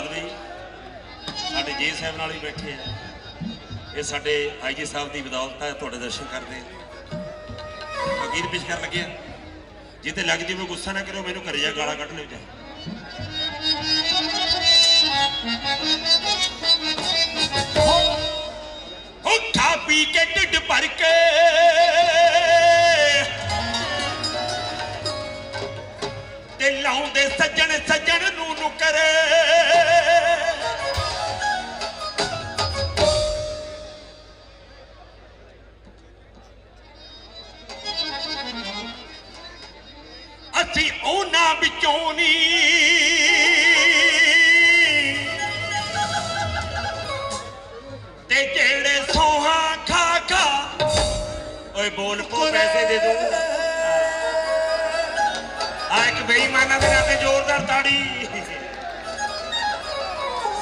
ਧੰਨਵਾਦ ਵੀ ਸਾਡੇ ਜੀ ਸਾਹਿਬ ਨਾਲ ਹੀ ਬੈਠੇ ਆ। ਇਹ ਸਾਡੇ ਆਈਜੀ ਸਾਹਿਬ ਦੀ ਬਦੌਲਤ ਹੈ ਤੁਹਾਡੇ ਦਰਸ਼ਨ ਕਰਦੇ ਆ। ਵਕੀਲ ਕਰਨ ਲੱਗੇ ਆ। ਜੇ ਤੇ ਲੱਗ ਗੁੱਸਾ ਨਾ ਕਰੋ ਮੈਨੂੰ ਘਰੇ ਜਾ ਗਾਲਾਂ ਕੱਢ ਲਿਓ ਜਾ ਹੋ ਖਾ ਪੀ ਕੇ ਢਿੱਡ ਭਰ ਕੇ। ਤੇ ਲਾਉਂਦੇ ਸੱਜਣ ਸੱਜਣ ਨੂੰ ਨੁਕਰ। ਅਸੀਂ ਉਹਨਾਂ ਵਿੱਚੋਂ ਨਹੀਂ ਤੇ ਜਿਹੜੇ ਸੋਹਾ ਖਾ ਖਾ ਓਏ ਬੋਲ ਪੋ ਪੈਸੇ ਦੇ ਦੂੰ। ਆ ਇੱਕ ਬੇਈਮਾਨਾਂ ਦੇ ਨਾਂ ਤੇ ਜ਼ੋਰਦਾਰ ਤਾੜੀ।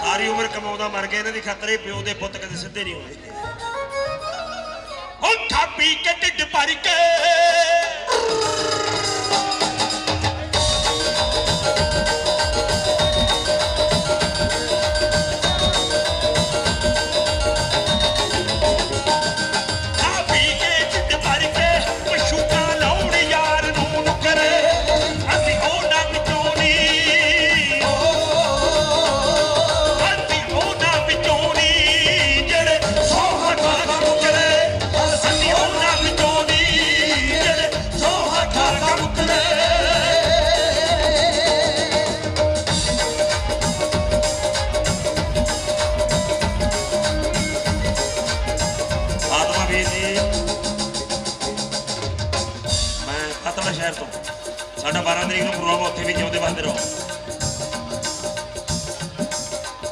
ਸਾਰੀ ਉਮਰ ਕਮਾਉਂਦਾ ਮਰ ਗਿਆ, ਇਹਨਾਂ ਦੀ ਖਾਤਰ ਇਹ ਪਿਓ ਦੇ ਪੁੱਤ ਕਦੇ ਸਿੱਧੇ ਨਹੀਂ ਹੋਏ। ਹੋ ਖਾਪੀ ਕੇ ਢਿੱਡ ਭਰ ਕੇ ਸ਼ਹਿਰ ਤੋਂ। ਸਾਡਾ 12 ਤਰੀਕ ਨੂੰ ਪ੍ਰੋਗਰਾਮ ਉੱਥੇ ਵੀ ਜਿਉਂਦੇ ਵਸਦੇ ਰਹੋ।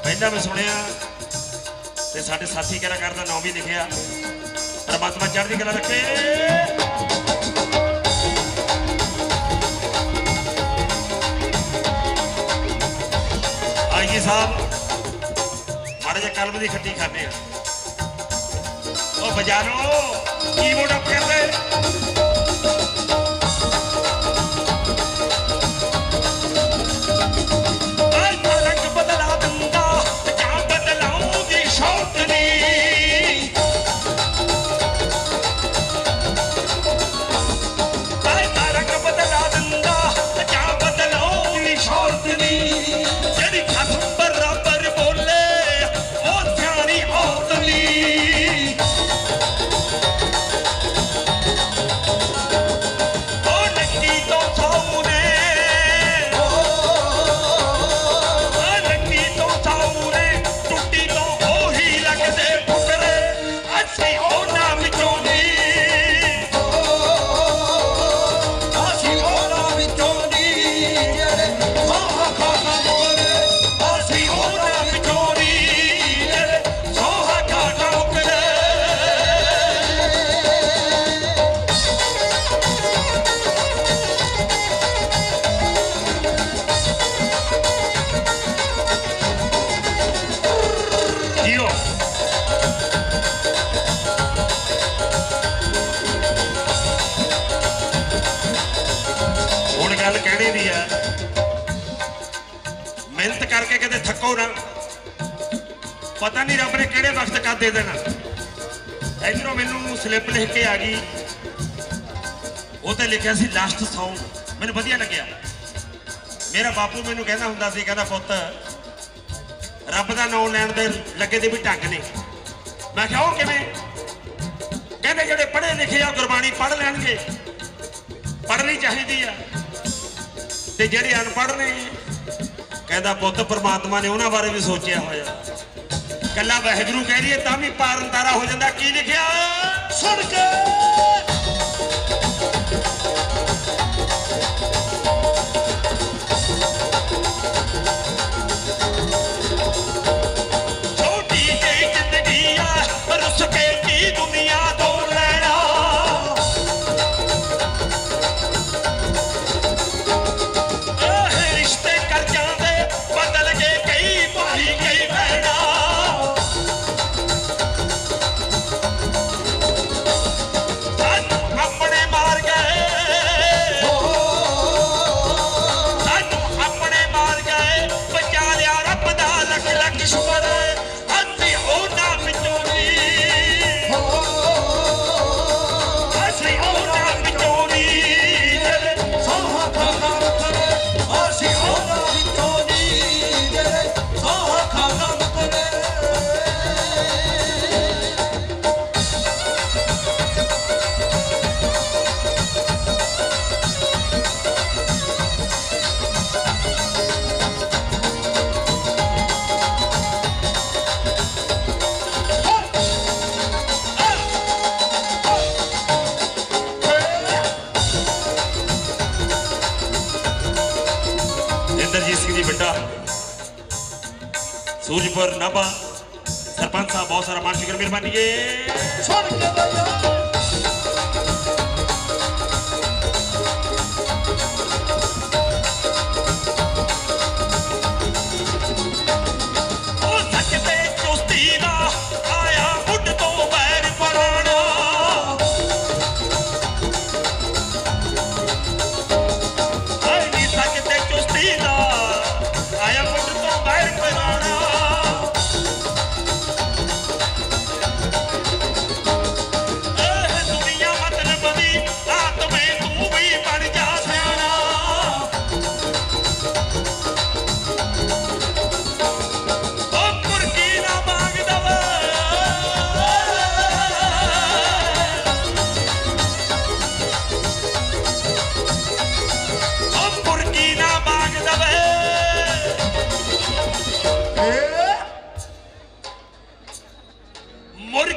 ਪਹਿਲਾਂ ਮੈਂ ਸੁਣਿਆ ਤੇ ਸਾਡੇ ਸਾਥੀ ਕਲਾਕਾਰ ਦਾ ਨਾਮ ਵੀ ਲਿਖਿਆ। ਪਰਮਾਤਮਾ ਚੜ੍ਹਦੀ ਕਲਾ ਰੱਖੇ। ਆਈਏ ਸਾਹਿਬ, ਮਾੜੇ ਜਿਹਾ ਕਲਮ ਦੀ ਖੱਟੀ ਖਾਂਦੇ ਆ। ਉਹ ਬਜ਼ਾਰੋ ਕੀਬੋਰਡ ਅਪ ਕਰ ਗੱਲ ਕਹਿਣੀ ਵੀ ਆ। ਮਿਹਨਤ ਕਰਕੇ ਕਦੇ ਥੱਕੋ ਨਾ। ਪਤਾ ਨਹੀਂ ਰੱਬ ਨੇ ਕਿਹੜੇ ਵਕਤ ਕਦ ਦੇ ਦੇਣਾ। ਇਧਰੋਂ ਮੈਨੂੰ ਸਲਿੱਪ ਲਿਖ ਕੇ ਆ ਗਈ। ਉਹ ਤੇ ਲਿਖਿਆ ਸੀ ਲਾਸਟ Song. ਮੈਨੂੰ ਵਧੀਆ ਲੱਗਿਆ। ਮੇਰਾ ਬਾਪੂ ਮੈਨੂੰ ਕਹਿੰਦਾ ਹੁੰਦਾ ਸੀ, ਕਹਿੰਦਾ, ਪੁੱਤ, ਰੱਬ ਦਾ ਨਾਮ ਲੈਣ ਦੇ ਲੱਗੇ ਦੇ ਵੀ ਢੰਗ ਨੇ। ਮੈਂ ਕਿਹਾ, ਉਹ ਕਿਵੇਂ? ਕਹਿੰਦੇ, ਜਿਹੜੇ ਪੜ੍ਹੇ ਲਿਖੇ ਆ, ਗੁਰਬਾਣੀ ਪੜ੍ਹ ਲੈਣਗੇ। ਪੜ੍ਹਨੀ ਚਾਹੀਦੀ ਆ। ਤੇ ਜਿਹੜੇ ਅਨਪੜ੍ਹ ਨੇ, ਕਹਿੰਦਾ ਪੁੱਤ ਪ੍ਰਮਾਤਮਾ ਨੇ ਉਹਨਾਂ ਬਾਰੇ ਵੀ ਸੋਚਿਆ ਹੋਇਆ। ਕੱਲਾ ਵਾਹਿਗੁਰੂ ਕਹਿ ਦਈਏ ਤਾਂ ਵੀ ਪਾਰਨ ਤਾਰਾ ਹੋ ਜਾਂਦਾ। ਕੀ ਲਿਖਿਆ? ਸੁਣ ਕੇ। ਸੂਰਜਪੁਰ ਨਾਭਾ ਸਰਪੰਚ ਸਾਹਿਬ ਬਹੁਤ ਸਾਰਾ ਮਾਨ ਸ਼ੁਕਰ ਮਿਹਰਬਾਨੀ ਏ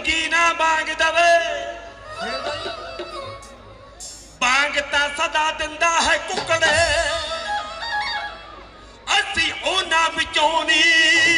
ਮੁਰਗੀ ਨਾ ਮੰਗਦਾ ਵੇ ਫੇਰ ਤਾਂ ਸਦਾ ਦਿੰਦਾ ਹੈ ਕੁੱਕੜੇ। ਅਸੀਂ ਉਹਨਾਂ ਵਿੱਚੋਂ ਨਹੀਂ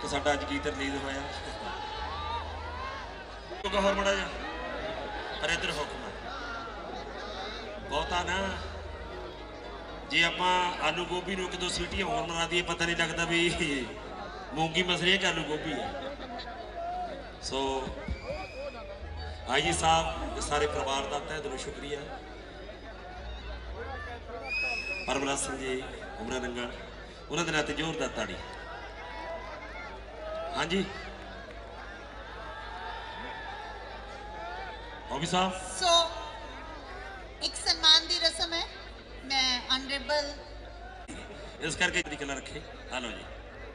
ਇੱਕ ਸਾਡਾ ਅੱਜ ਗੀਤ ਰਿਲੀਜ਼ ਹੋਇਆ? ਕਿਉਂਕਿ ਹੋਰ ਮੜਾ ਜਾ ਪਰ ਇੱਧਰ ਹੁਕਮ ਹੈ। ਬਹੁਤਾ ਨਾ, ਜੇ ਆਪਾਂ ਆਲੂ ਗੋਭੀ ਨੂੰ ਕਿਦੋਂ ਦੋ ਸੀਟੀਆਂ ਹੋਰ ਮਰਾ ਦਈਏ, ਪਤਾ ਨਹੀਂ ਲੱਗਦਾ ਵੀ ਮੂੰਗੀ ਮਸਰੀ ਹੈ ਕਿ ਆਲੂ ਗੋਭੀ ਹੈ। ਸੋ ਆਈ ਸਾਹਿਬ ਸਾਰੇ ਪਰਿਵਾਰ ਦਾ ਤਹਿ ਦਿਲੋਂ ਸ਼ੁਕਰੀਆ। ਪਰਮਲਾ ਸਿੰਘ ਜੀ, ਉਮਰਾ ਨੰਗਲ ਉਹਨਾਂ ਦੇ ਨਾਂ ਤੇ ਜ਼ੋਰਦਾਰ ਤਾੜੀ। ਹਾਂਜੀ ਹੌਬੀ ਸਾਹਿਬ ਸੋ ਇੱਕ ਸਨਮਾਨ ਦੀ ਰਸਮ ਹੈ ਮੈਂ ਆਨਰੇਬਲ ਇਸ ਕਰਕੇ ਦੀ ਕਲਾ ਰੱਖੇ ਹਲੋ ਜੀ